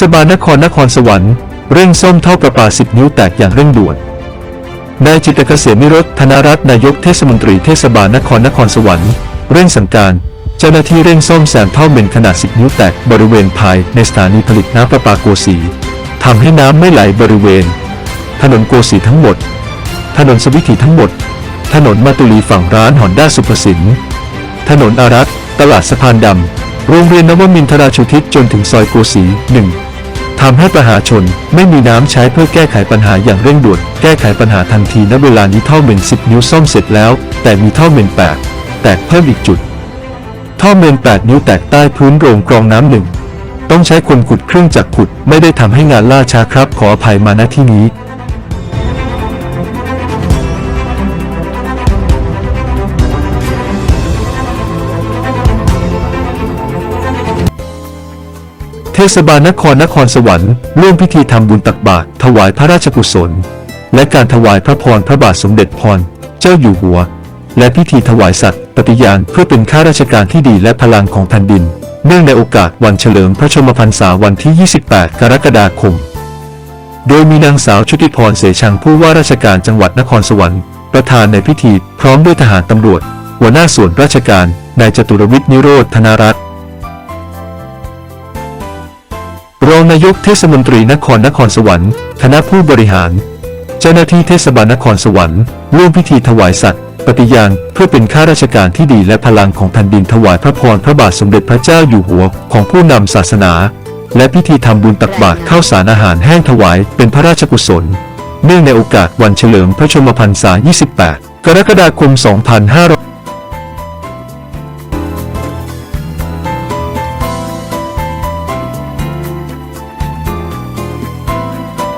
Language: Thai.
ศบาลนครนครสวรรค์เร่งซ่อมท่อประปา 10 นิ้วแตกอย่างเร่งด่วน นายจิตรเกษมนิรสธนรัตน์นายกเทศมนตรีเทศบาลนครนครสวรรค์เร่งสั่งการ เจ้าหน้าที่เร่งซ่อมแซมท่อเมนขนาด 10 นิ้วแตกบริเวณภายในสถานีผลิตน้ำประปาโกสีทำให้น้ำไม่ไหลบริเวณ ถนนโกสีทั้งหมด ถนนสวิถีทั้งหมด ถนนมาตุลีฝั่งร้านหอนด้าสุภสิน ถนนอารักษ์ตลาดสะพานดำ โรงเรียนนวมินทราชุทิศจนถึงซอยโกสีหนึ่งทำให้ประชาชนไม่มีน้ำใช้เพื่อแก้ไขปัญหาอย่างเร่งด่วน แก้ไขปัญหาทันทีณเวลานี้ท่อเมน10 นิ้วซ่อมเสร็จแล้ว แต่มีท่อเมน8แตกเพิ่มอีกจุดท่อเมน 8 นิ้วแตกใต้พื้นโรงกรองน้ำหนึ่ง ต้องใช้คนขุดเครื่องจักรขุด ไม่ได้ทำให้งานล่าช้าครับขออภัยมาณที่นี้ เทศบาลนครนครสวรรค์ร่วมพิธีทำบุญตักบาตรถวายพระราชกุศล และการถวายพระพรพระบาทสมเด็จพรเจ้าอยู่หัว และพิธีถวายสัตว์ปฏิญาณเพื่อเป็นข้าราชการที่ดีและพลังของแผ่นดิน เนื่องในโอกาสวันเฉลิมพระชนมพรรษาวันที่ 28 กรกฎาคม โดยมีนางสาวชุติพรเสชังผู้ว่าราชการจังหวัดนครสวรรค์ประธานในพิธีพร้อมด้วยทหารตำรวจ หัวหน้าส่วนราชการนายจตุรวิทย์นิโรธธนารัตน์ รองนายกเทศมนตรีนครนครสวรรค์ คณะผู้บริหาร เจ้าหน้าที่เทศบาลนครสวรรค์ร่วมพิธีถวายสัตว์ปฏิญาณเพื่อเป็นข้าราชการที่ดีและพลังของแผ่นดินถวายพระพรพระบาทสมเด็จพระเจ้าอยู่หัวของผู้นำศาสนา และพิธีทำบุญตักบาตรข้าวสารอาหารแห้งถวายเป็นพระราชกุศล เนื่องในโอกาสวันเฉลิมพระชนมพรรษา 28 กรกฎาคม 2500